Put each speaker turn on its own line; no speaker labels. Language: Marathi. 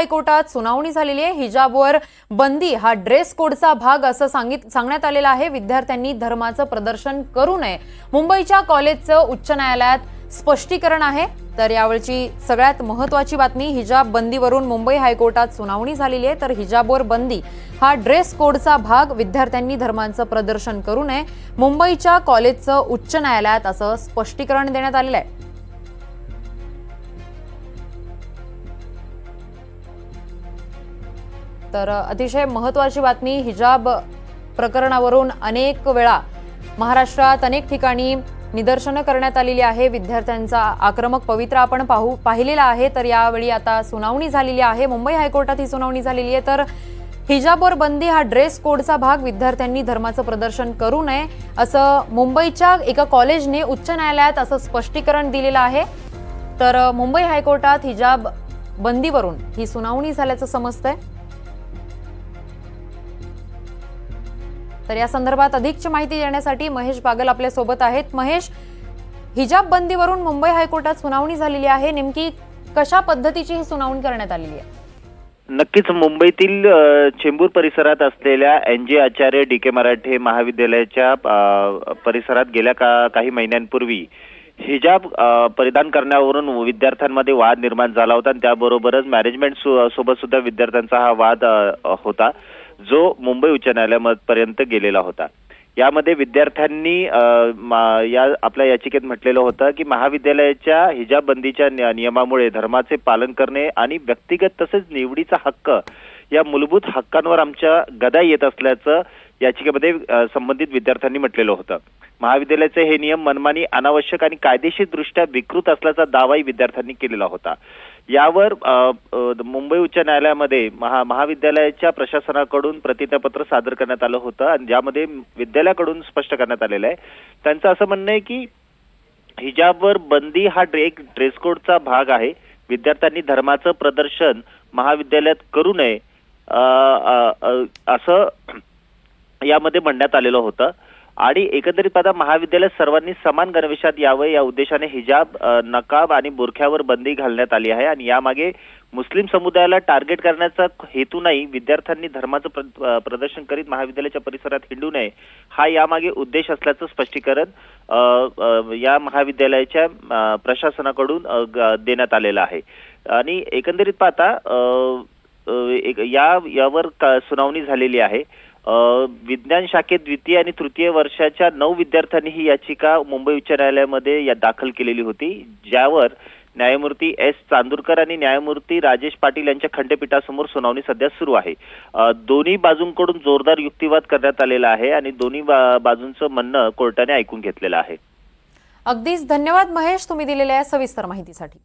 हायकोर्टात सुनावणी झालेली आहे. हिजाबवर बंदी हा ड्रेस कोडचा भाग असं सांगित सांगण्यात आलेलं आहे. विद्यार्थ्यांनी धर्माचं प्रदर्शन करू नये. मुंबईच्या कॉलेजचं उच्च न्यायालयात स्पष्टीकरण आहे. तर यावेळची सगळ्यात महत्वाची बातमी हिजाब बंदीवरून मुंबई हायकोर्टात सुनावणी झालेली आहे. तर हिजाबवर बंदी हा ड्रेस कोडचा भाग विद्यार्थ्यांनी धर्मांचं प्रदर्शन करू नये. मुंबईच्या कॉलेजचं उच्च न्यायालयात असं स्पष्टीकरण देण्यात आलेलं आहे. तर अतिशय महत्त्वाची बातमी हिजाब प्रकरणावरून अनेक वेळा महाराष्ट्रात अनेक ठिकाणी निदर्शनं करण्यात आलेली आहे. विद्यार्थ्यांचा आक्रमक पवित्र आपण पाहू पाहिलेला आहे. तर यावेळी आता सुनावणी झालेली आहे. मुंबई हायकोर्टात ही सुनावणी झालेली आहे. तर हिजाबवर बंदी हा ड्रेस कोडचा भाग. विद्यार्थ्यांनी धर्माचं प्रदर्शन करू नये असं मुंबईच्या एका कॉलेजने उच्च न्यायालयात असं स्पष्टीकरण दिलेलं आहे. तर मुंबई हायकोर्टात हिजाब बंदीवरून ही सुनावणी झाल्याचं समजतंय. तर या संदर्भात अधिकची माहिती देण्यासाठी महेश बागल आपल्यासोबत आहेत. महेश हिजाब बंदीवरून मुंबई हायकोर्टात सुनावणी झालेली आहे. नेमकी कशा पद्धतीची ही सुनावणी करण्यात आलेली आहे?
नक्कीच मुंबईतील चेंबूर परिसरात असलेल्या एन जे आचार्य डी के मराठे महाविद्यालयाच्या परिसरात गेल्या का काही महिन्यांपूर्वी हिजाब परिधान करण्यावरून विद्यार्थ्यांमध्ये वाद निर्माण झाला होता. आणि त्याबरोबरच मॅनेजमेंट सोबत सुद्धा विद्यार्थ्यांचा हा वाद होता जो मुंबई उच्च न्यायालयापर्यंत गेलेला होता. यामध्ये विद्यार्थ्यांनी मा- या आपल्या याचिकेत म्हटलेलं होतं की महाविद्यालयाच्या हिजाब बंदीच्या नियमामुळे धर्माचे पालन करणे आणि व्यक्तिगत तसेच निवडीचा हक्क या मूलभूत हक्कांवर आमच्या गदा येत असल्याचं याचिकेमध्ये संबंधित विद्यार्थ्यांनी म्हटलेलं होतं. महाविद्यालयाचे हे नियम मनमानी अनावश्यक आणि कायदेशीरदृष्ट्या विकृत असल्याचा दावाही विद्यार्थ्यांनी केलेला होता. यावर मुंबई उच्च न्यायालयामध्ये महा महाविद्यालयाच्या प्रशासनाकडून प्रतिज्ञापत्र सादर करण्यात आलं होतं आणि ज्यामध्ये विद्यालयाकडून स्पष्ट करण्यात आलेलं आहे. त्यांचं असं म्हणणं आहे की हिजाबवर बंदी हा ड्रे एक ड्रेस कोडचा भाग आहे. विद्यार्थ्यांनी धर्माचं प्रदर्शन महाविद्यालयात करू नये असं यामध्ये म्हणण्यात आलेलं होतं. आणि एकंदरीत पाहता महाविद्यालय सर्वांनी समान गणवेशात यावं या उद्देशाने हिजाब नकाब आणि बुरख्यावर बंदी घालण्यात आली आहे. आणि यामागे मुस्लिम समुदायाला टार्गेट करण्याचा हेतू नाही विद्यार्थ्यांनी धर्माचं प्र- प्रदर्शन करीत महाविद्यालयाच्या परिसरात हिंडू नये हा यामागे उद्देश असल्याचं स्पष्टीकरण या महाविद्यालयाच्या प्रशासनाकडून ग- देण्यात आलेलं आहे. आणि एकंदरीत पाहता एक- या यावर सुनावणी झालेली आहे. विज्ञान शाखेत द्वितीय आणि तृतीय वर्षाच्या नऊ विद्यार्थ्यांनी ही याचिका मुंबई उच्च न्यायालयामध्ये या दाखल केलेली होती ज्यावर न्यायमूर्ती एस चांदूरकर आणि न्यायमूर्ती राजेश पाटील यांच्या खंडपीठासमोर सुनावणी सध्या सुरू आहे. दोन्ही बाजूंकडून जोरदार युक्तिवाद करण्यात आलेला आहे आणि दोन्ही बाजूंचं म्हणणं कोर्टाने ऐकून घेतलेलं आहे.
अगदीच धन्यवाद महेश तुम्ही दिलेल्या सविस्तर माहितीसाठी.